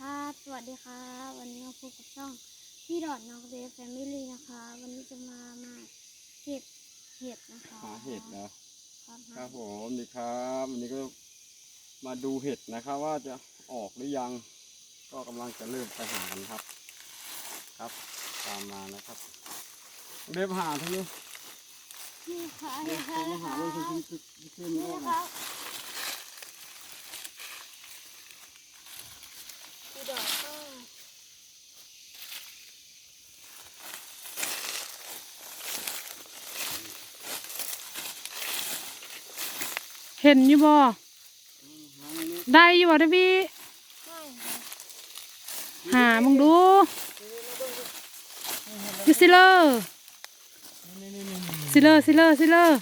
ครับ สวัสดีครับ วันนี้มาพบกับช่องพี่ดอดน้องเดฟแฟมิลี่นะคะ วันนี้จะมามาเก็บเห็ดนะคะหาเห็ดนะครับครับผมดีครับวันนี้ก็มาดูเห็ดนะครับ ว่าจะออกหรือยัง ก็กำลังจะเริ่มไปหากันครับ ครับ ตามมานะครับเรียบหาทีนี้นี่ค่ะเรีนี่ยบค่ะมาหานี่เลยค่ะ ขึ้นขึ้นขึ้นขึ้น นี่ ก็นะครับพี่ดอดก็เห็นอยู่บ่ได้อยู่บ่ได้พี่ไม่ค่ะหามึงดูอยู่สิเลอร์สิเลอร์สิเลอร์สิเลอร์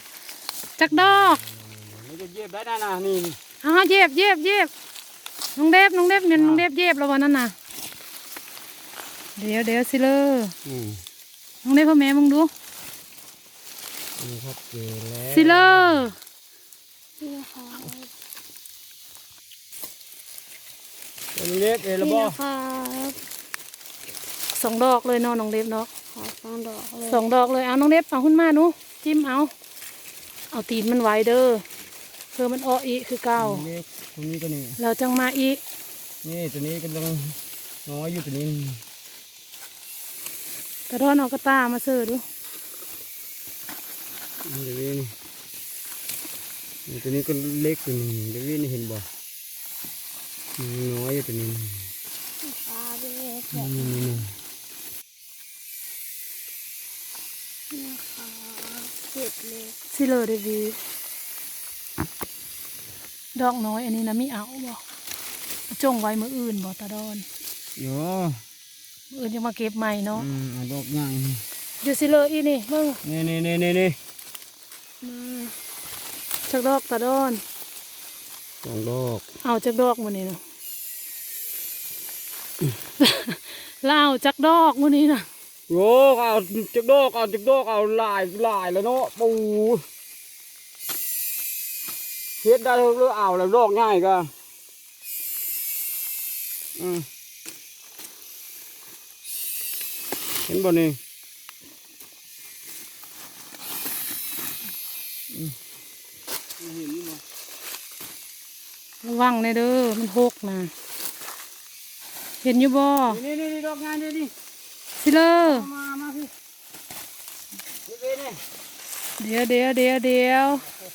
จักดอกนี่จะเย็บได้นะนี่นี่อ้าวเย็บเย็บเย็บ น้องเดฟน้องเดฟเนี่ยน้องเดฟเย็บแล้ววันนั้นน่ะ เดี๋ยวเดี๋ยวสิเลอร์อืมน้องเดฟพ่อแม่มึงดูนี่ครับเจอแล้วสิเลอร์นี่นะคะเป็นเล็บเอลนี่บอนะครับสองดอกเลยเนาะน้องเดฟเนาะขอฟังดอกเลยสองดอกเลยเอาน้องเดฟเอาขึ้นมาหนูจิ้มเอา เอาตีนมันไว้เด้อ เพื่อมันอ้ออีกคือเก่าเล็บตัวนี้ก็นี่เราจังมาอีกนี่ตัวนี้กำลังน้อยอยู่ตัวนี้กระท้อนเอากระตามาเสิร์ฟดูเดี๋ยวนี้นี่ตัวนี้ก็เล็กตัวนี้เดี๋ยวนี้เห็นบ่นี่น้อยอยู่ตัวนี้นี่นะคะพี่เอฟนี่นี่นี่นี่นะคะเห็ดเล็กสิเลอเดวี ดอกน้อยอันนี้นะมีเอาบ่จงไว้มืออื่นบ่ตาดอนโยมืออื่นจะมาเก็บใหม่เนาะอืมเอาดอกใหญ่อยู่สิเลออีนี่เบิ่งนี่นี่นี่นี่นี่มาจักดอกตาดอนสองดอกเอาจักดอกมื้อนี้เนาะแล้วเอาจักดอกมื้อนี้น่ะโยเอาจักดอกเอาจักดอกเอาหลายหลายแล้วเนาะปู เฮ็ดได้หรือเอาแล้วดอกง่ายก็ อืมเห็นบ่นี่อืมเห็นนี่บ่ระวังในเด้อ มันหกนะ เห็นอยู่บ่นี่นี่นี่ดอกงานนี่นี่สิเลอมามาพี่นี่เป็นนี่เดี๋ยวเดี๋ยวเดี๋ยวเดี๋ยว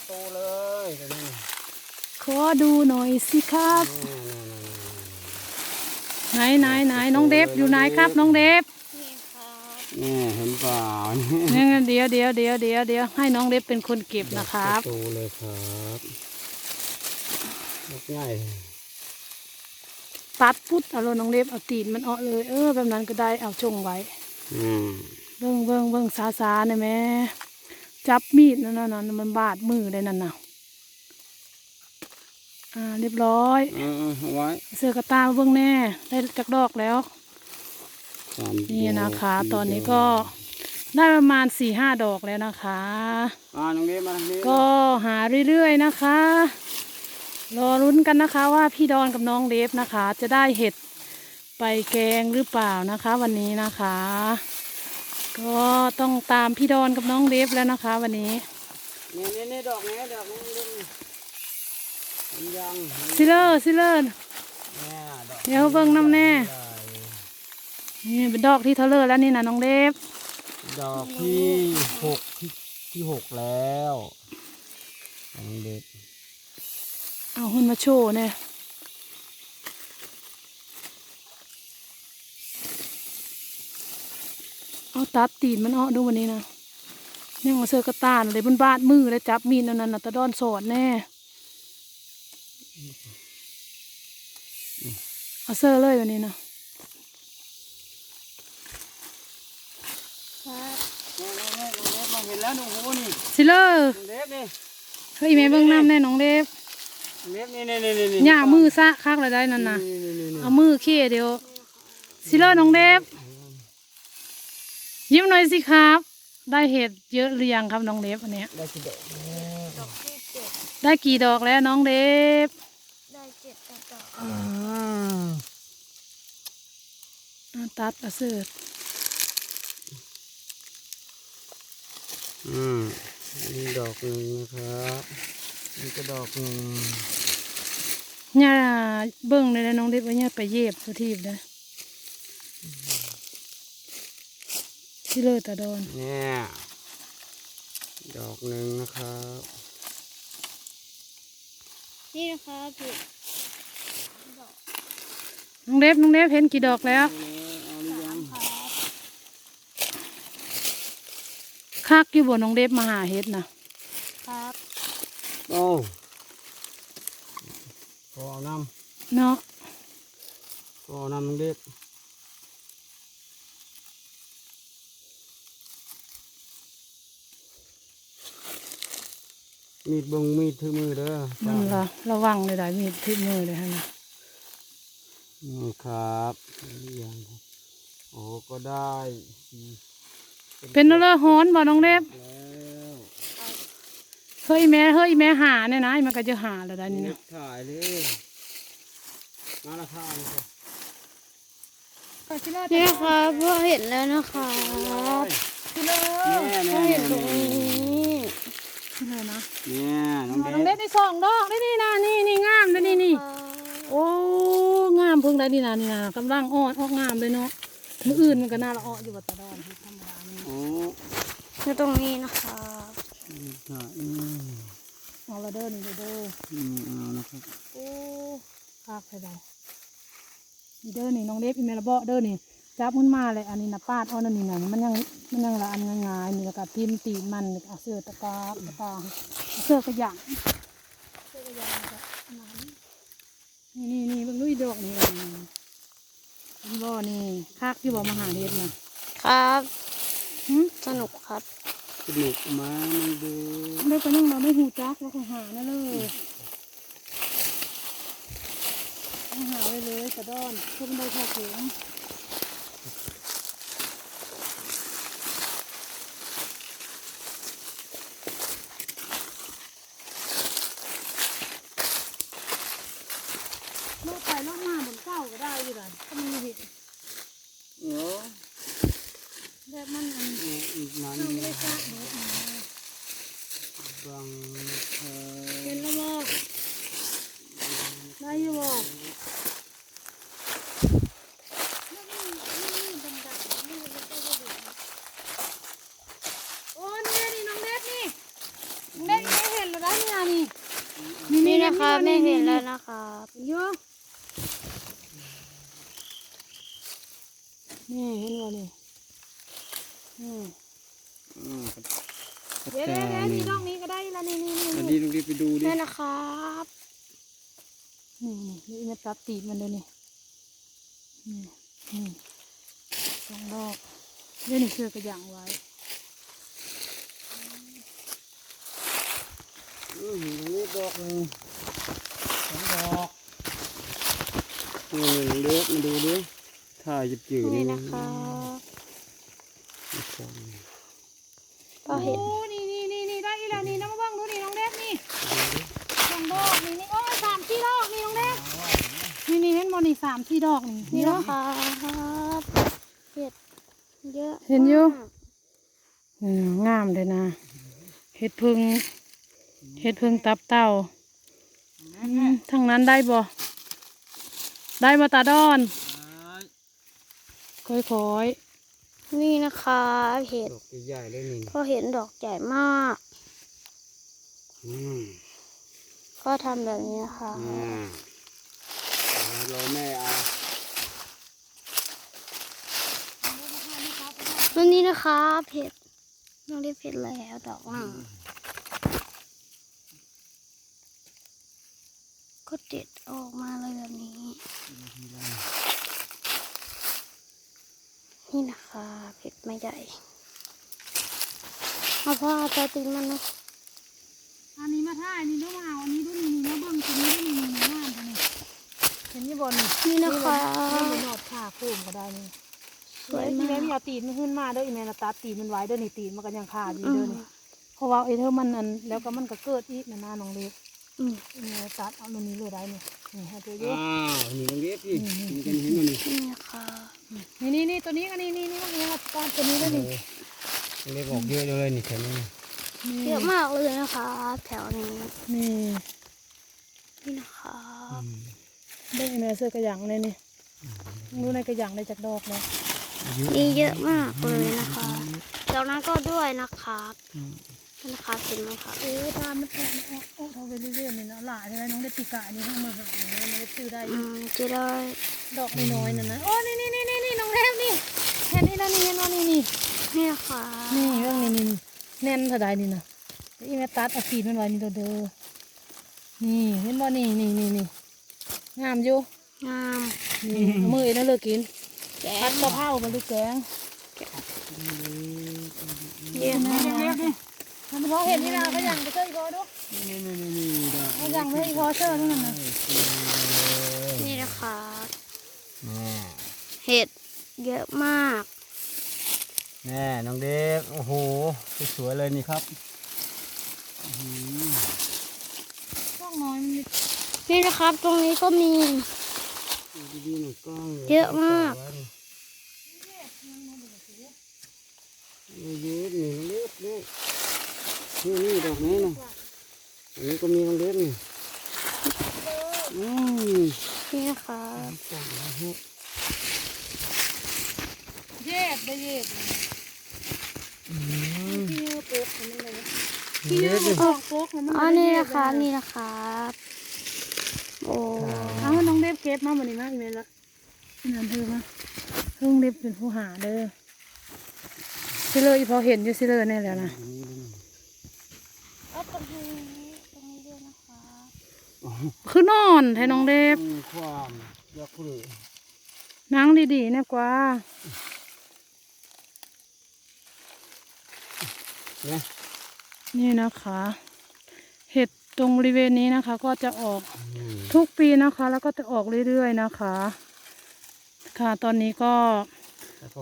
โตเลย ตัวนี้ขอดูหน่อยสิครับ ไหนไหนไหนน้องเดฟอยู่ไหนครับ น้องเดฟนี่ครับนี่เห็นเปล่านี่เดี๋ยวเดี๋ยวเดี๋ยวเดี๋ยวเดี๋ยวให้น้องเดฟเป็นคนเก็บนะครับโตเลยครับดอกใหญ่ตัดพุดเอาลงน้องเดฟเอาตีนมันเอาะเลย เออแบบนั้นก็ได้เอาจงไว้อืมเบิ่งเบิ่งเบิ่งซาซาๆหน่อยแม่จับมีดนั่นน่ะนั่นมันบาดมือได้นั่นน่ะ อ่าเรียบร้อยเออเอาไว้เสื้อกระตามาเบิ่งแน่ได้จักดอกแล้ว สามนี่นะคะดกตอนนี้ก็ได้ประมาณสี่ห้าดอกแล้วนะคะ อ่าน้องเดมาทางนี้ก็หาเรื่อยๆนะคะ รอรุ้นกันนะคะว่าพี่ดอนกับน้องเดฟนะคะ จะได้เห็ดไปแกงหรือเปล่านะคะ วันนี้นะคะ ก็ต้องตามพี่ดอนกับน้องเดฟแล้วนะคะ วันนี้ นี่นี่นี่ดอกนี้ดอกนี้เล่นเห็น ยังซิเลอร์ซิเลอร์เนี่ยดอกเดี๋ยวเบิ่งน้ำแน่ใหญ่นี่เป็นดอกที่เทเลอร์แล้วนี่นะน้องเดฟดอกที่หกที่ที่หกแล้วน้องเด็ดเอาหุ่นมาโชว์เนี่ยเอาตัดตีนมันเอาดูวันนี้นะเนี่ยเอาเสื้อกระตานเลยบนบาดมือเลยจับมีดนั่นน่ะตะดอนสอดแน่ เอาเสื้อเลยวันนี้นะครับนี่นี่นี่น้องเด็ดมาเห็นแล้วหนูโหนี่สิเลอร์น้องเด็ดนี่เฮ้ยแม่เบิ่งน้ำแน่น้องเดฟน้องเด็ดนี่นี่นี่นี่หย่ามือซะคักเลยได้นั่นน่ะนี่นี่นี่นี่เอามือเขี่ยเดียวสิเลอร์น้องเดฟยิ้มหน่อยสิครับ ได้เห็ดเยอะหรือยังครับน้องเดฟอันเนี้ยได้กี่ดอกดอกที่เจ็ด ได้กี่ดอกแล้วน้องเดฟได้เจ็ดดอกอ่าตัดเอาเสิร์ตอืมนี่ดอกหนึ่งนะครับนี่ก็ดอกหนึ่งย่าเบิ่งเลยนะน้องเด็กว่าย่าไปเย็บสทีบนะที่เลยตาดอนเนี่ยดอกหนึ่งนะครับ นี่นะครับเห็ดดอกน้องเด็บน้องเด็บเห็นกี่ดอกแล้วเอาหรือยังครับคักอยู่บนน้องเด็บมาหาเห็ดนะครับโอ้ขอเอาน้เนาะำขอเอาน้ำน้องเด็ก มีดบงมีดถือมือเด้อนั่นละระวังเลยได้มีดที่มือเลยฮะนะนี่ครับนี่ยังครับโอ้ก็ได้สี่เป็นอะไรฮ้อนบ่น้องเด็บแล้วเฮ้ยแม่เฮ้ยแม่หาเนี่ยนะมันก็จะหาแล้วได้นี่เน็นะตถ่ายเลยมาละค่ะนี่ค่ะนี่นะครับพ่อเห็นแล้วนะครับเนี่ยพ่อเนี่ยเห็นตรงนี้ ที่เลยนะเนี่ยน้องน้องเด็เด็กบได้สองดอกได้นี่นะนี่นี่งามเลยนี่นี่โอ้งามเพิ่งได้นี่นะนี่นะกำลังอ่อนออกงามเลยเนาะมืออื่นมันก็น่าละอ่ออยู่บัดตาดอนเฮ็ดธรรมดานี่โอ้คือตรงนี้นะครับถ่ายอืมเอาละเด้อนี่เด้ออืมเอานะครับโอ้ภาคไปได้นี่เด้อนี่น้องเด็บอีเมลเบาะเด้อนี่ จับมันมาเลยอันนี้นะปาดเอานั่นนี่นะมันยังมันยังละอันง่ายๆนี่แล้วก็ทิมตีนมันเอาเสื้อตะกร้าตะกร้าเอาเสื้อกระหยังเสื้อกระหยังก็อันนั้นนี่นี่นี่เบิ่งลุยดอกนี่ล่ะนี่เห็นบ่นี่คักอยู่บ่มาหาเฮ็ดน่ะครับหึสนุกครับสนุกมาน้องเด็กได้ไปยังเราไม่หูจักแล้วก็หานั่นเลยต้องหาไว้เลยกระดอนเพื่อมันได้พอเข็งโลกไปโลกมาบนเก้าก็ได้อยู่เลยถ้ามันมีเห็น โอ้ แบบมันอัน อีกนาน เข้าไม่ นี่ ได้จ้าเบิดมา บังเออ เห็นแล้วบอกได้อยู่บอกโอ้นี่นี่น้องเด็ดนี่น้องเด็ดไม่เห็นแล้วได้นี่นี่ นี่นะ ครับไม่เห็นแล้วนะครับเยอะนี่เห็นบ่นี่อืมอืมเดี๋ยวเดี๋ยวเดี๋ยวนี่ดอกนี้ก็ได้ละนี่นี่นี่อันนี่นี้น้องเด็กไปดูดินี่นะครับนี่นี่นี่ตัดตีบมันเลยนี่นี่นี่สองดอกเดี๋ยวนี่เชือกระหยังไว้อืมตรงนี้ดอกหนึ่ง สองดอกนี่น้องเด็กมาดูดิถ่ายจืดๆนี่นี่นะครับนะครับพ่อเห็นโอ้นี่นี่นี่นี่ได้อีแล้วนี่น้องเบิ้งดูนี่น้องเด็กนี่สองดอกนี่นี่โอ้ยสามสี่ดอกนี่น้องเด็กนี่นี่เห็นบ่นี่สามสี่ดอกนี่นี่นี่นะเนาะครับเห็ดเยอะเห็นอยู่มากอืมงามเลยนะเห็ดพึ่งเห็ดพึ่งตับเต่าอืม ทางนั้นได้บ่ได้มาตาดอนค่อยนี่นะครับเห็ดดอกใหญ่ๆเลยนี่พ่อเห็นดอกใหญ่มากอืมพ่อทำแบบนี้นะคะอ่ารอแม่เอาแล้วนี่นะครับเห็ดน้องได้เห็ดแล้วดอกหนึ่งก็เด็ด ออกมาเลยแบบนี้ นี่นะคะเห็ดไม่ใหญ่เอาพ่อเอาไปตีนมันนะอันนี้มาท่ายนี่ดูมาเอาอันนี้ดูนี่นี่มาเบิ่งตัวนี้ดูนี่นี่งามตัวนี้เห็นยี่บ่นี่นี่นะคะนี่มันนอดผ้าโค้งก็ได้นี่สวยอีมาแม่กไม่เอาตีนมันขึ้นมาเด้ออีแม่น่ะตัดตีนมันไว้เด้อนี่ตีนมันก็ยังขาดอยู่เด้อนี่เพราะว่าไอ้เธอมันอันแล้วก็มันก็เกิดอีกนะนาน้องเล็กอืมอีแม่ตัดเอาตัวนี้เลยได้เนี่ย นี่ให้ตัวเยอะอ้าวนี่น้องเด็กพี่นี่กันเห็นมันนี่นี่นะคะนี่นี่นี่นี่ตัวนี้ก็นี่นี่นี่มันยังตอนตัวนี้ด้วยนี่เล็กออกเยอะเลยนี่แถวนี้เยอะมากเลยนะคะแถวนี้นี่นี่นะคะเด้งเนื้อเสื้อกระหยังเลยนี่รู้ในกระหยังได้จากดอกเลยนี่เยอะมากเลยนะคะจากนั้นก็ด้วยนะครับ นะคะเห็นไหมคะโอ้ตามมันแอะมันแอะโอ้เขาไปเรื่อยๆนี่เนาะหลายใช่ไหมน้องได้ปีกายนี่ห้องมาหาเนี่ยมันได้ซื้อได้ออืยู่มจะได้ดอกน้อยๆนั่นนะโอ้นี่นี่นี่นี่นี่น้องแทบนี่แค่นี้แล้วนี่เห็นว่านี่นี่นี่นะคะนี่เรื่องนี้นี่นี่แน่นเท่าใดนี่นะแต่อีแม่ตัดเอาฟีดมันไว้นี่เด้อเด้อนี่เห็นบ่นี่นี่นี่นี่งามอยู่งามนี่เอามือเอ็นนั่นเลยกินแกพังดกะเพรามันหรือแกง เยอะมาก มันพอเห็นนี่นะก็ยังไปเจออีกพอดูนี่นี่นี่นี่ดอกก็ยังไม่อีกพอเชื่อนั่นน่ะนี่นะคะแม่เห็ดเยอะมากแม่น้องเดฟโอ้โหสวยๆเลยนี่ครับช่องน้อยมันมีนี่นะครับ ตรงนี้ก็มีเยอะมากเยอะนี่น้องเดฟนี่ นี่นี่ดอกนี้นะอันนี้ก็มีน้องเดฟนี่อืมนี่นะคะจังนะฮะเย็บได้เย็บอืมที่เนื้อโป๊กของมันเลยน้องเดฟนี่ออกโป๊กของมันอ๋อนี่นะคะนี่นะคะโอ้เอาน้องเด็บเก็บมาวันนี้มากเลยละนั่นเธอมาเพิ่งเด็บเป็นผู้หาเด้อซิเลอร์อีพอเห็นอยู่ซิเลอร์แน่แล้วนะ เอาตรงนี้ตรงนี้ด้วยนะคะ คือนอนให้น้องเด็บมีความอยากเลยนั่งดีๆนะกว่าเนี่ยนี่นะคะ เห็ดตรงบริเวณนี้นะคะ ก็จะออกอืมทุกปีนะคะ แล้วก็จะออกเรื่อยๆนะคะ ค่ะตอนนี้ก็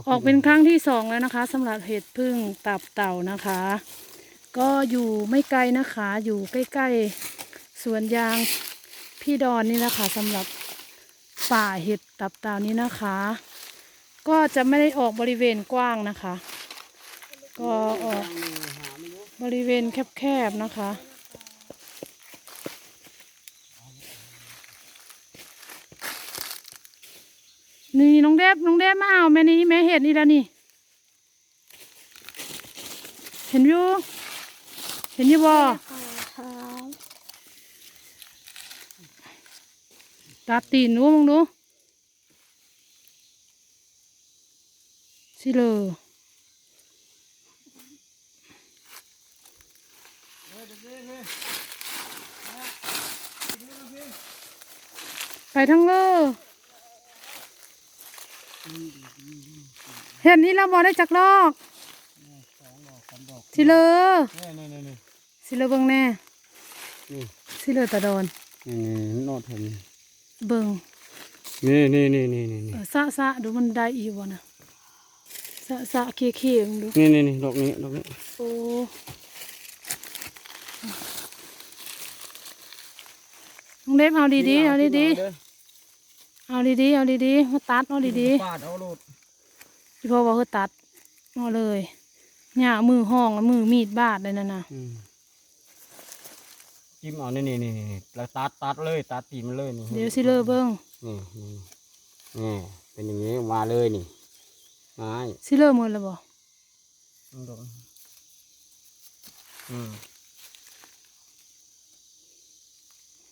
ออกเป็นครั้งที่สองแล้วนะคะสำหรับเห็ดพึ่งตับเต่านะคะ ก็อยู่ไม่ไกลนะคะ อยู่ใกล้ๆ สวนยางพี่ดอนนี่นะคะสำหรับป่าเห็ดตับเต่านี้นะคะ ก็จะไม่ได้ออกบริเวณกว้างนะคะ ก็ออกบริเวณแคบๆนะคะ นี่น้องเดบน้องเดบมาเอาแม่นี้แม่เห็ดนี่แล้วนี่ เห็นอยู่เห็นอยู่บ่ ค่ะ ตัดตีนหนูมึงดูสิเลยไปทั้งเลยเห็นนี่เราบอได้จักดอกสิเลยนี่นี่นี่นี่สิเลยเบิ่งแน่นี่สิเลยตะโดนนี่นอดเห็น เบิ่งนี่นี่นี่นี่นี่นี่เออสะสะดูมันได้อีบ่นะสะสะเคียเคียงดูนี่นี่นี่ดอกนี้ดอกนี้โอ้น้องเล็บเอาดีๆเอาดีๆเอาดีๆเอาดีๆมาตัดเอาดีปาดเอาโลดๆพี่พ่อบอกคือตัดเอาเลยเนี่ยมือห้องแล้วมือมีดบาดเลยนั่นน่ะอืม จิ้มเอานี่นี่นี่นี่แล้วตัดตัดเลยตัดตีมันเลยนี่เดี๋ยวสิเลอเบิ้งนี่นี่นี่เป็นอย่างนี้มาเลยนี่ไม้สิเลอหมดแล้วบ่ดอกอืม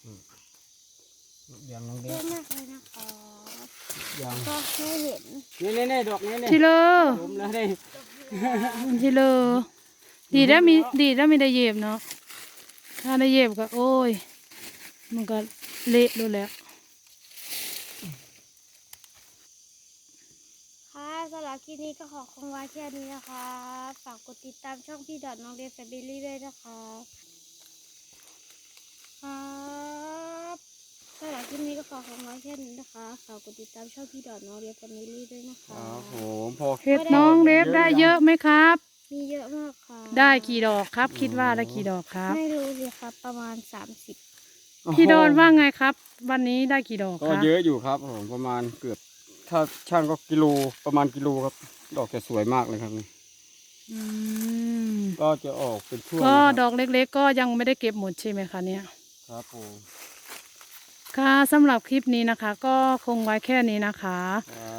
อืมอย่างน้องเยเด็อะกมากเลยนะคะอย่างก็แค่เห็นนี่นี่นี่ดอกนี้นี่สิเลอผมแล้วนี่สิเลอดีแล้วมีดีแล้วมีได้เย็บเนาะ ถ้าได้เย็บก็โอ้ย มันก็เละดูแล้วค่ะสำหรับคลิปนี้ก็ขอคงไว้แค่นี้นะคะ ฝากกดติดตามช่องพี่ดอทน้องเดฟแฟมิลี่ด้วยนะคะครับสำหรับคลิปนี้ก็ขอคงไว้แค่นี้นะคะ ฝากกดติดตามช่องพี่ดอทน้องเดฟแฟมิลี่ด้วยนะคคะรับผมพอเห็ดน้องเล็บได้เยอะไหมครับ มีเยอะมากค่ะได้กี่ดอกครับ คิดว่าได้กี่ดอกครับ ไม่รู้สิครับ ประมาณสามสิบพี่ดอนว่าไงครับ วันนี้ได้กี่ดอกก็ครับเยอะอยู่ครับผมประมาณเกือบ ถ้าช่างก็กิโลประมาณกิโลครับ ดอกจะสวยมากเลยครับนี่อืมก็จะออกเป็นช่วงก็นะครับดอกเล็กๆ ก็ยังไม่ได้เก็บหมดใช่ไหมคะเนี่ย ครับผมค่ะสำหรับคลิปนี้นะคะ ก็คงไว้แค่นี้นะคะ ครับ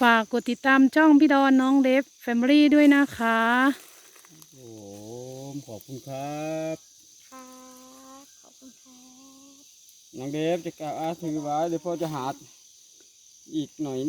ฝากกดติดตามช่องพี่ดอนน้องเดฟแฟมิลี่ด้วยนะคะ โอ้ขอบคุณครับ ครับขอบคุณครับน้องเดฟจะกล่าวอาถือไว้เดี๋ยวพ่อจะหาอีกหน่อย